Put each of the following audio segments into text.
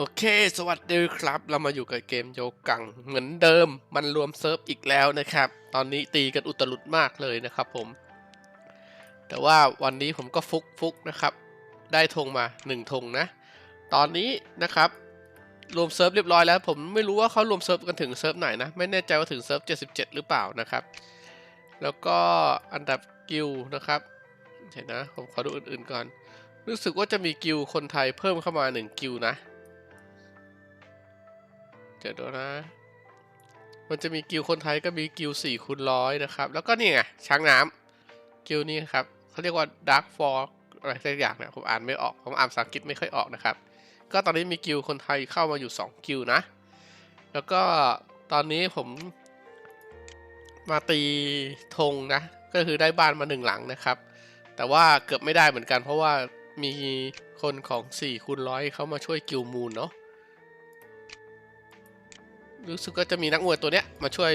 โอเค สวัสดีครับ เรามาอยู่กับเกมโยกัง เหมือนเดิม มันรวมเซิร์ฟอีกแล้วนะครับ ตอนนี้ตีกันอุตลุดมากเลยนะครับผม แต่ว่าวันนี้ผมก็ฟุกฟุกนะครับ ได้ธงมาหนึ่งธงนะ ตอนนี้นะครับ รวมเซิร์ฟเรียบร้อยแล้ว ผมไม่รู้ว่าเขารวมเซิร์ฟกันถึงเซิร์ฟไหนนะ ไม่แน่ใจว่าถึงเซิร์ฟ77 หรือเปล่านะครับ แล้วก็อันดับกิลนะครับเห็นนะ ผมขอดูอื่นๆก่อน รู้สึกว่าจะมีกิลคนไทยเพิ่มเข้ามาหนึ่งกิลนะ เดี๋ยวดูนะ มันจะมีกิลคนไทยก็มีกิลสี่คูณร้อยนะครับ แล้วก็นี่ไงช้างน้ำกิลนี้ครับเขาเรียกว่า Dark Fork อะไรสักอย่างเนี่ยผมอ่านไม่ออก ผมอ่านภาษาอังกฤษไม่ค่อยออกนะครับ ก็ตอนนี้มีกิลคนไทยเข้ามาอยู่ 2 กิลนะ แล้วก็ตอนนี้ผมมาตีธงนะ ก็คือได้บ้านมาหนึ่งหลังนะครับ แต่ว่าเกือบไม่ได้เหมือนกัน เพราะว่ามีคนของ4คูณร้อยเขามาช่วยกิลมูลเนาะ รู้สึกก็จะมีนักมวยตัวเนี้ยมาช่วย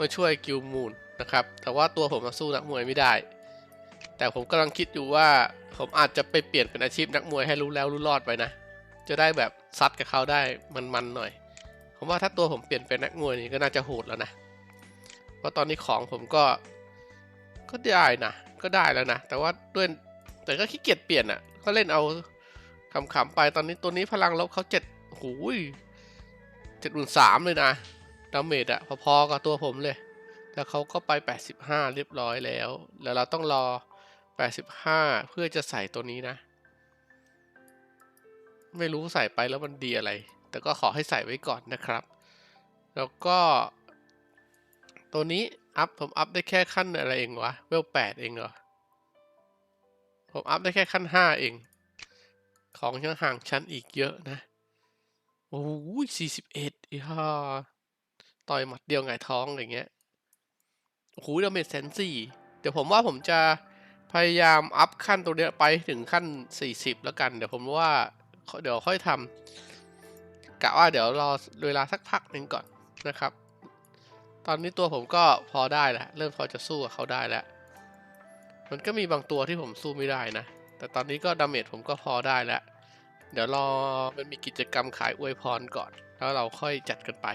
มาช่วยกิลมูนนะครับ แต่ว่าตัวผมมาสู้นักมวยไม่ได้ แต่ผมกำลังคิดอยู่ว่าผมอาจจะไปเปลี่ยนเป็นอาชีพนักมวยให้รู้แล้วรู้รอดไปนะ จะได้แบบซัดกับเขาได้มันๆหน่อย ผมว่าถ้าตัวผมเปลี่ยนเป็นนักมวยนี่ก็น่าจะโหดแล้วนะเพราะตอนนี้ของผมก็ก็ได้นะก็ได้แล้วนะ แต่ว่าด้วยแต่ก็ขี้เกียจเปลี่ยนอะ ก็เล่นเอาขำๆไปตอนนี้ตัวนี้พลังลบเขาเจ็ดหูย เจ็ดหมื่นสามเลยนะดาเมจอะพอๆกับตัวผมเลยแล้วเขาก็ไป 85 เรียบร้อยแล้ว แล้วเราต้องรอ 85 เพื่อจะใส่ตัวนี้นะ ไม่รู้ใส่ไปแล้วมันดีอะไร แต่ก็ขอให้ใส่ไว้ก่อนนะครับ แล้วก็ ตัวนี้ อัพ ผมอัพได้แค่ขั้นอะไรเองวะ เวล 8 เองเหรอ ผมอัพได้แค่ขั้น 5 เอง ของยังห่างชั้นอีกเยอะนะ โอ้ยสี่สิบเอ็ดอีฮ่าต่อยหมัดเดียวไงท้องอย่างเงี้ย โอ้โหดาเมจแสนสี่ เดี๋ยวผมว่าผมจะพยายามอัพขั้นตัวเนี้ยไปถึงขั้นสี่สิบแล้วกัน เดี๋ยวผมว่า เดี๋ยวค่อยทำกะว่าเดี๋ยวรอเวลาสักพักหนึ่งก่อนนะครับ ตอนนี้ตัวผมก็พอได้แล้ว เริ่มพอจะสู้กับเขาได้แล้ว มันก็มีบางตัวที่ผมสู้ไม่ได้นะ แต่ตอนนี้ก็ดาเมจผมก็พอได้แล้ว เดี๋ยวรอมันมีกิจกรรมขายอวยพรก่อน แล้วเราค่อยจัดกันไป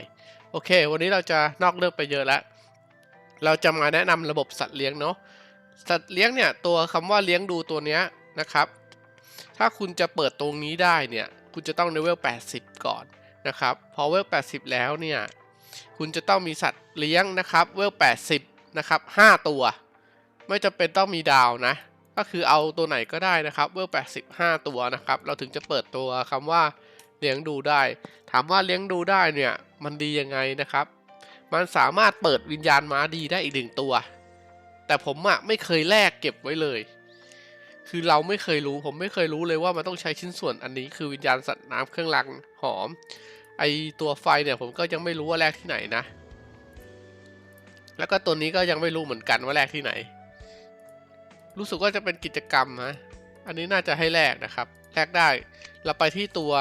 โอเค วันนี้เราจะนอกเรื่องไปเยอะแล้ว เราจะมาแนะนำระบบสัตว์เลี้ยงเนาะ สัตว์เลี้ยงเนี่ยตัวคำว่าเลี้ยงดูตัวเนี้ยนะครับ ถ้าคุณจะเปิดตรงนี้ได้เนี่ย คุณจะต้องเลเวล 80 ก่อนนะครับ พอเวล 80 แล้วเนี่ย คุณจะต้องมีสัตว์เลี้ยงนะครับ เวล 80 นะครับ 5 ตัว ไม่จำเป็นต้องมีดาวนะ ก็คือเอาตัวไหนก็ได้นะครับเวล85 ตัวนะครับ เราถึงจะเปิดตัวคำว่าเลี้ยงดูได้ ถามว่าเลี้ยงดูได้เนี่ยมันดียังไงนะครับ มันสามารถเปิดวิญญาณม้าดีได้อีกหนึ่งตัว แต่ผมอะไม่เคยแลกเก็บไว้เลย คือเราไม่เคยรู้ผมไม่เคยรู้เลยว่ามันต้องใช้ชิ้นส่วนอันนี้คือวิญญาณสัตว์น้ำเครื่องรางหอม ไอตัวไฟเนี่ยผมก็ยังไม่รู้ว่าแลกที่ไหนนะ แล้วก็ตัวนี้ก็ยังไม่รู้เหมือนกันว่าแลกที่ไหน รู้สึกว่าจะเป็นกิจกรรมนะอันนี้น่าจะให้แลกนะครับแลกได้เราไปที่ตัว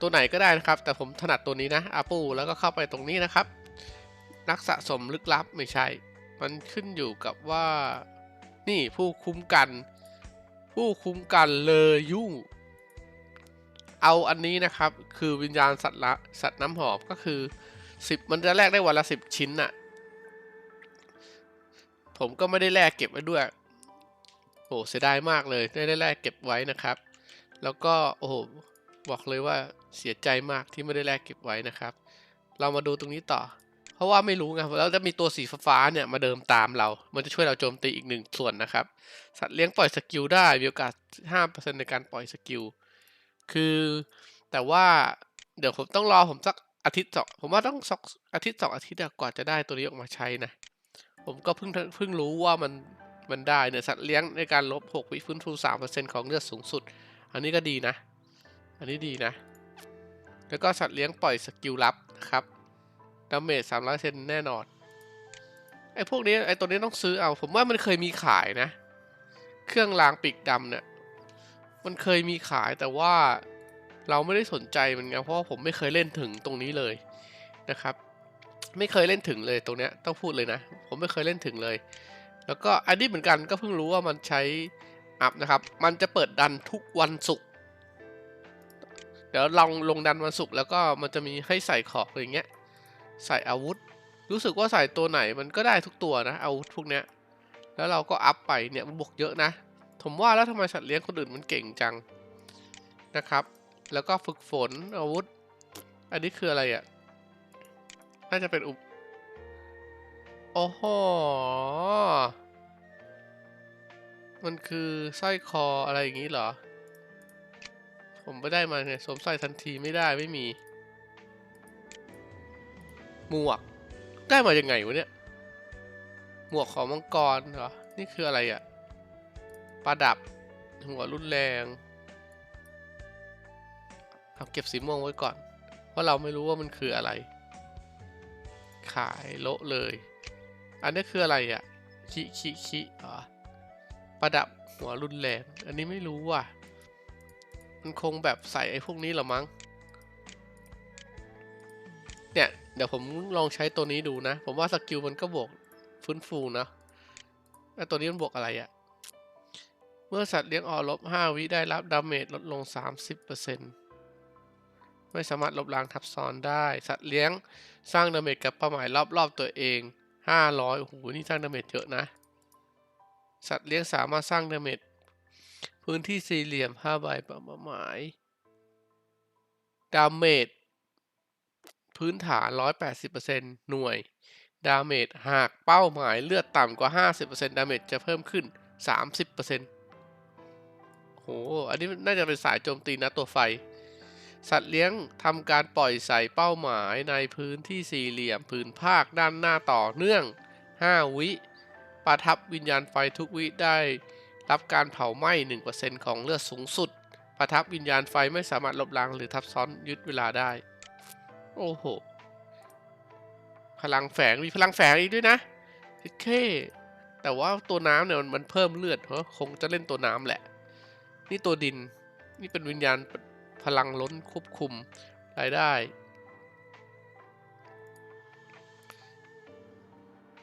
ตัวไหนก็ได้นะครับ แต่ผมถนัดตัวนี้นะอาปูแล้วก็เข้าไปตรงนี้นะครับ นักสะสมลึกลับไม่ใช่ มันขึ้นอยู่กับว่านี่ผู้คุ้มกัน ผู้คุ้มกันเลยยุ่ง เอาอันนี้นะครับ คือวิญญาณสัตว์ละสัตว์น้ำหอมก็คือ 10 มันจะแลกได้วันละ 10 ชิ้นน่ะผมก็ไม่ได้แลกเก็บไว้ด้วย อ้เสียดายมากเลยได้ได้แลกเก็บไว้นะครับ แล้วก็โอ้โหบอกเลยว่าเสียใจมากที่ไม่ได้แลกเก็บไว้นะครับ เรามาดูตรงนี้ต่อ เพราะว่าไม่รู้ไงแล้วจะมีตัวสีฟ้าเนี่ยมาเดิมตามเรา มันจะช่วยเราโจมตีอีกหนึ่งส่วนนะครับ สัตว์เลี้ยงปล่อยสกิลได้มีโอกาส5%ในการปล่อยสกิล คือแต่ว่าเดี๋ยวผมต้องรอผมสักอาทิตย์สองผมว่าต้องสักอาทิตย์สองอาทิตย์กว่าจะได้ตัวนี้ออกมาใช้นะ ผมก็เพิ่งเพิ่งรู้ว่ามัน มันได้เนี่ยสัตว์เลี้ยงในการลบ6วิฟื้นฟู 3%ของเลือดสูงสุด อันนี้ก็ดีนะ อันนี้ดีนะ แล้วก็สัตว์เลี้ยงปล่อยสกิลลับนะครับดาเมจ300เซนแน่นอน ไอ้พวกนี้ไอ้ตัวนี้ต้องซื้อเอา ผมว่ามันเคยมีขายนะ เครื่องรางปีกดำเนี่ยมันเคยมีขายแต่ว่าเราไม่ได้สนใจมันไงเพราะผมไม่เคยเล่นถึงตรงนี้เลยนะครับ ไม่เคยเล่นถึงเลยตรงเนี้ยต้องพูดเลยนะ ผมไม่เคยเล่นถึงเลย แล้วก็อันนี้เหมือนกันก็เพิ่งรู้ว่ามันใช้อัพนะครับ มันจะเปิดดันทุกวันศุกร์ เดี๋ยวลองลงดันวันศุกร์แล้วก็มันจะมีให้ใส่ของอย่างเงี้ย ใส่อาวุธ รู้สึกว่าใส่ตัวไหนมันก็ได้ทุกตัวนะอาวุธพวกเนี้ย แล้วเราก็อัพไปเนี่ยมันบวกเยอะนะ ผมว่าแล้วทำไมสัตว์เลี้ยงคนอื่นมันเก่งจังนะครับ แล้วก็ฝึกฝนอาวุธ อันนี้คืออะไรอะ่ะ น่าจะเป็นอุป โอ้โห มันคือสร้อยคออะไรอย่างนี้เหรอ ผมไม่ได้มาไงสวมใส่ทันทีไม่ได้ไม่มี หมวก ได้มายังไงวะเนี่ย หมวกของมังกรเหรอ นี่คืออะไรอะ่ะ ประดับ หัวรุนแรงเอาเก็บสีม่วงไว้ก่อน เพราะเราไม่รู้ว่ามันคืออะไร ขายโละเลย อันนี้คืออะไรอะ่ะคิคิคิอ๋อประดับหัวรุนแรง อันนี้ไม่รู้ว่ะ มันคงแบบใส่ไอ้พวกนี้หรอมั้ง เนี่ย เดี๋ยวผมลองใช้ตัวนี้ดูนะ ผมว่าสกิลมันก็บวกฟื้นฟูนะไอ้ตัวนี้มันบวกอะไรอะเมื่อสัตว์เลี้ยงออลบ5วิได้รับดาเมจลดลง 30%ไม่สามารถลบล้างทับซ้อนได้ สัตว์เลี้ยงสร้างดาเมจกับเป้าหมายรอบๆตัวเอง 500โอ้โห นี่สร้างดาเมจเยอะนะ สัตว์เลี้ยงสามารถสร้างดาเมจพื้นที่สี่เหลี่ยม5ใบเป้าหมายดาเมจพื้นฐาน 180%หน่วย ดาเมจหากเป้าหมายเลือดต่ำกว่า 50%ดาเมจจะเพิ่มขึ้น 30%โห อันนี้น่าจะเป็นสายโจมตีนะตัวไฟ สัตว์เลี้ยงทำการปล่อยใส่เป้าหมายในพื้นที่สี่เหลี่ยมผืนภาคด้านหน้าต่อเนื่อง 5 วิประทับวิญญาณไฟทุกวิได้รับการเผาไหม้ 1%ของเลือดสูงสุด ประทับวิญญาณไฟไม่สามารถลบล้างหรือทับซ้อนยึดเวลาได้ โอ้โห พลังแฝงมีพลังแฝงอีกด้วยนะโอเคแต่ว่าตัวน้ำเนี่ยมันเพิ่มเลือดเพราะคงจะเล่นตัวน้ำแหละ นี่ตัวดิน นี่เป็นวิญญาณ พลังล้นควบคุมรายได้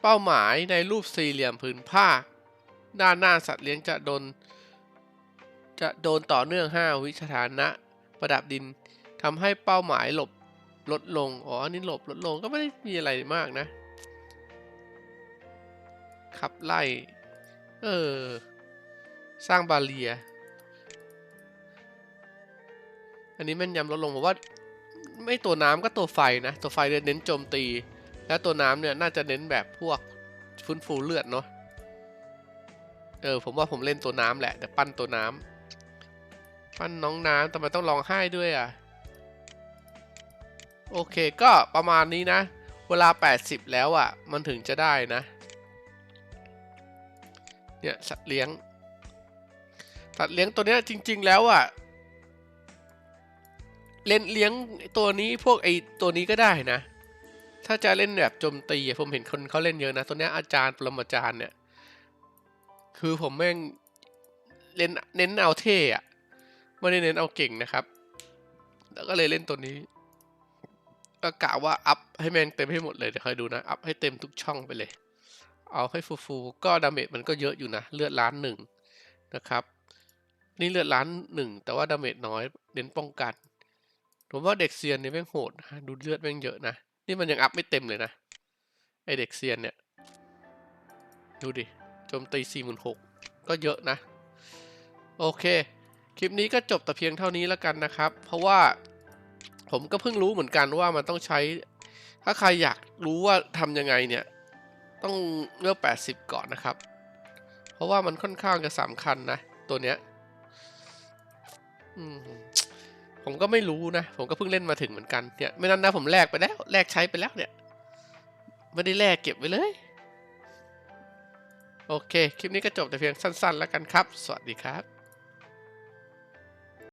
เป้าหมายในรูปสี่เหลี่ยมผืนผ้า ด้านหน้าสัตว์เลี้ยงจะโดน จะโดนต่อเนื่อง 5 วิสถานะประดับดินทำให้เป้าหมายหลบลดลง อ๋อ อันนี้หลบลดลงก็ไม่ได้มีอะไรมากนะ ขับไล่ เออ สร้างบาเรีย อันนี้แม่นยำลดลงผมว่า ไม่ตัวน้ำก็ตัวไฟนะ ตัวไฟเน้นโจมตี แล้วตัวน้ำเนี่ยน่าจะเน้นแบบพวกฟื้นฟูเลือดเนาะเออผมว่าผมเล่นตัวน้ำแหละแต่ปั้นตัวน้ำปั้นน้องน้ำทำไมต้องร้องไห้ด้วยอะโอเคก็ประมาณนี้นะ เวลา 80 แล้วอะ่ะ มันถึงจะได้นะ เนี่ยสัตว์เลี้ยงสัตว์เลี้ยงตัวเนี้ยจริง ๆ แล้วอะ่ะ เล่นเลี้ยงตัวนี้พวกไอตัวนี้ก็ได้นะ ถ้าจะเล่นแบบโจมตีผมเห็นคนเขาเล่นเยอะนะ ตัวนี้อาจารย์ปรมาจารย์เนี่ย คือผมแม่งเล่นเน้นเอาเท่อะไม่ได้เน้นเอาเก่งนะครับ แล้วก็เลยเล่นตัวนี้ก็กะว่าอัพให้แม่งเต็มให้หมดเลยเดี๋ยวคอยดูนะอัพให้เต็มทุกช่องไปเลย เอาให้ฟูๆก็ดาเมจมันก็เยอะอยู่นะเลือดล้านหนึ่งนะครับ นี่เลือดล้านหนึ่งแต่ว่าดาเมจน้อยเน้นป้องกัน ผมว่าเด็กเซียนนี่แม่งโหดนะดูเลือดแม่งเยอะนะ นี่มันยังอัพไม่เต็มเลยนะ ไอเด็กเซียนเนี่ย ดูดิโจมตี4 6 0 0ก็เยอะนะ โอเค คลิปนี้ก็จบแต่เพียงเท่านี้แล้วกันนะครับ เพราะว่าผมก็เพิ่งรู้เหมือนกันว่ามันต้องใช้ ถ้าใครอยากรู้ว่าทำยังไงเนี่ย ต้องเลือก80 ก่อนนะครับ เพราะว่ามันค่อนข้างจะสำคัญนะ ตัวเนี้ยอืม ผมก็ไม่รู้นะ ผมก็เพิ่งเล่นมาถึงเหมือนกันเนี่ยไม่นั้นนะผมแลกไปแล้วแลกใช้ไปแล้วเนี่ยไม่ได้แลกเก็บไว้เลย โอเค คลิปนี้ก็จบแต่เพียงสั้น ๆ แล้วกันครับ สวัสดีครับ